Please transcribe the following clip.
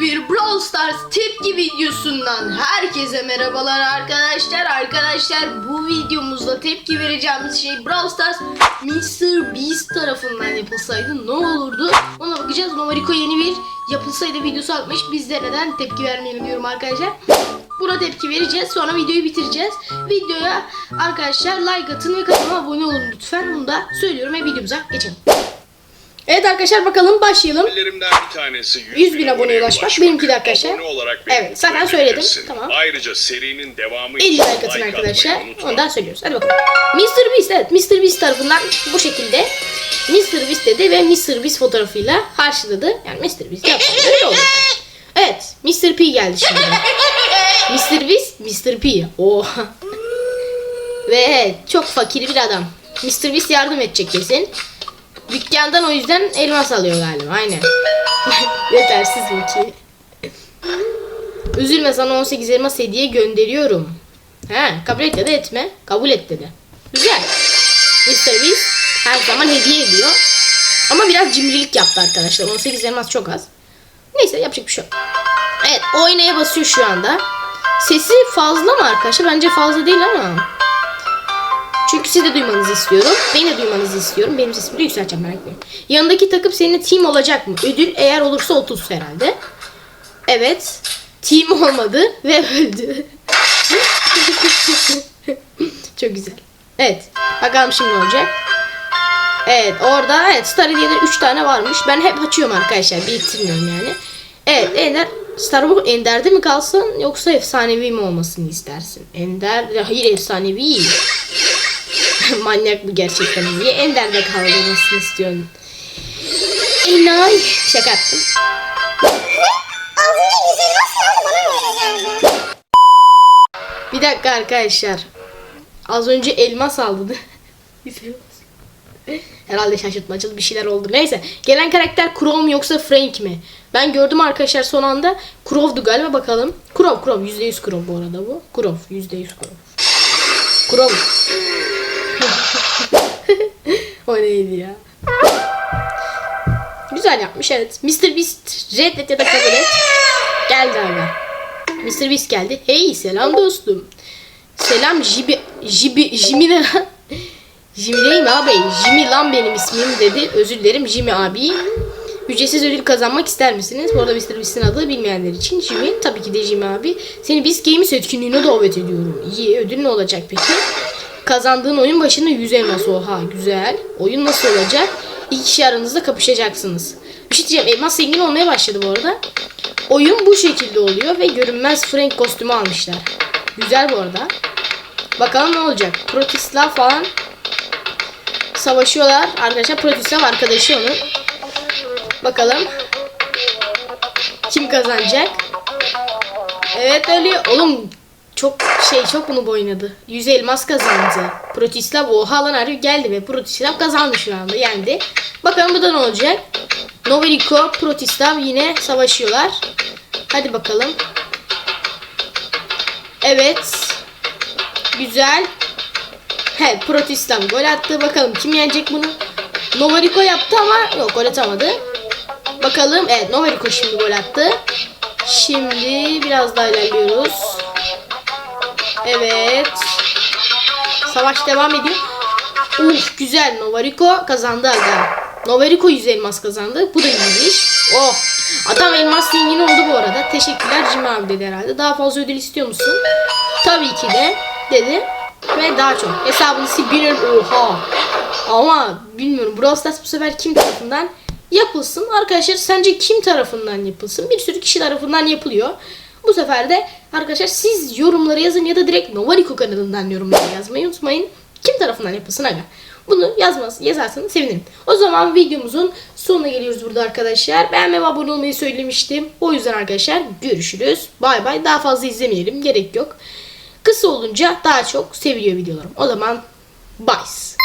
Bir Brawl Stars tepki videosundan herkese merhabalar arkadaşlar. Arkadaşlar bu videomuzda tepki vereceğimiz şey Brawl Stars Mr. Beast tarafından yapılsaydı ne olurdu? Ona bakacağız. Novariko yeni bir yapılsaydı videosu atmış. Biz de neden tepki vermeyelim diyorum arkadaşlar. Buna tepki vereceğiz. Sonra videoyu bitireceğiz. Videoya arkadaşlar like atın ve kanalıma abone olun lütfen. Bunu da söylüyorum ve videomuza geçelim. Evet arkadaşlar bakalım başlayalım. Ellerimden bir tanesi 100 bin aboneye ulaşmak. Benimki de arkadaşlar. Abone olarak Evet, zaten söyledim. Tamam. Ayrıca serinin devamı 50 için like atın atmayı arkadaşlar. Ondan söylüyoruz. Hadi bakalım. Mr. Beast evet Mr. Beast tarafından bu şekilde Mr. Beast dedi ve Mr. Beast fotoğrafıyla karşıladı. Yani Mr. Beast yaptı. Öyle oldu. Evet Mr. P geldi şimdi. Mr. Beast Mr. P. Oha. Ve evet, çok fakir bir adam. Mr. Beast yardım edecek kesin. Dükkandan o yüzden elmas alıyor galiba. Aynen. Yetersiz ki. Üzülme sana 18 elmas hediye gönderiyorum. He, kabul et ya da etme. Kabul et dedi. Güzel. Mr. Beast her zaman hediye ediyor. Ama biraz cimrilik yaptı arkadaşlar. 18 elmas çok az. Neyse yapacak bir şey yok. Evet oynaya basıyor şu anda. Sesi fazla mı arkadaşlar? Bence fazla değil ama. Çünkü siz de duymanızı istiyorum. Beni de duymanızı istiyorum. Benim sesimi de yükselteceğim merak etmeyin. Yanındaki takım seninle team olacak mı? Ödül eğer olursa 30 herhalde. Evet. Team olmadı ve öldü. Çok güzel. Evet. Bakalım şimdi ne olacak. Evet orada evet Star Hediye'de 3 tane varmış. Ben hep açıyorum arkadaşlar. Biriktirmiyorum yani. Evet Ender Star bu Ender'de mi kalsın yoksa efsanevi mi olmasını istersin? Ender hayır efsanevi. Manyak bu gerçekten. Niye Ender'de kalmasını istiyorsun? Enay. Şaka yaptım. Bir dakika arkadaşlar. Az önce elmas aldı. Herhalde şaşırtmacılı bir şeyler oldu. Neyse. Gelen karakter Chrome yoksa Frank mi? Ben gördüm arkadaşlar son anda. Crow'du galiba bakalım. Crow, Crow. %100 Crow bu arada bu. Crow. %100 Crow. Crow. o neydi ya? Güzel yapmış evet. Mr. Beast reddet ya da kabul et. Geldi abi. Mr. Beast geldi. Hey selam dostum. Selam Jibi Jibi Jimmy ne lan? Jimmy değil mi abi? Jimmy lan benim ismim dedi. Özür dilerim Jimmy abi. Ücretsiz ödül kazanmak ister misiniz? Bu arada Mr. Beast'in adı bilmeyenler için Jimmy. Tabii ki de Jimmy abi. Seni Beast Games etkinliğine davet ediyorum. İyi. Ödül ne olacak peki? Kazandığın oyun başına 100 elmas. Oha güzel. Oyun nasıl olacak? İki kişi aranızda kapışacaksınız. Bir şey diyeceğim. Elmas zengin olmaya başladı bu arada. Oyun bu şekilde oluyor ve görünmez Frank kostümü almışlar. Güzel bu arada. Bakalım ne olacak. Protislav falan savaşıyorlar. Arkadaşlar Protislav arkadaşı onun. Bakalım. Kim kazanacak? Evet ölüyor. Oğlum çok şey çok bunu boynadı. 100 elmas kazandı. Protislav oha lan arıyor geldi ve Protislav kazandı şu anda yendi. Bakalım bu da ne olacak? Noveliko, Protislav yine savaşıyorlar. Hadi bakalım. Evet. Güzel. He, Protislav gol attı. Bakalım kim yenecek bunu? Novariko yaptı ama yok gol atamadı. Bakalım. Evet Novariko şimdi gol attı. Şimdi biraz daha ilerliyoruz. Evet. Savaş devam ediyor. Uf güzel Novariko kazandı aga. Novariko 100 elmas kazandı. Bu da iyiymiş. Oh. Adam elmas zengini oldu bu arada. Teşekkürler Jimmy abi dedi herhalde. Daha fazla ödül istiyor musun? Tabii ki de dedi. Ve daha çok. Hesabını sil bir oha. Ama bilmiyorum Brawl Stars bu sefer kim tarafından yapılsın? Arkadaşlar sence kim tarafından yapılsın? Bir sürü kişi tarafından yapılıyor. Bu sefer de arkadaşlar siz yorumları yazın ya da direkt Novariko kanalından yorumları yazmayı unutmayın. Kim tarafından yapılsın aga? Bunu yazmaz, yazarsanız sevinirim. O zaman videomuzun sonuna geliyoruz burada arkadaşlar. Beğenme ve abone olmayı söylemiştim. O yüzden arkadaşlar görüşürüz. Bay bay. Daha fazla izlemeyelim. Gerek yok. Kısa olunca daha çok seviliyor videolarım. O zaman bye.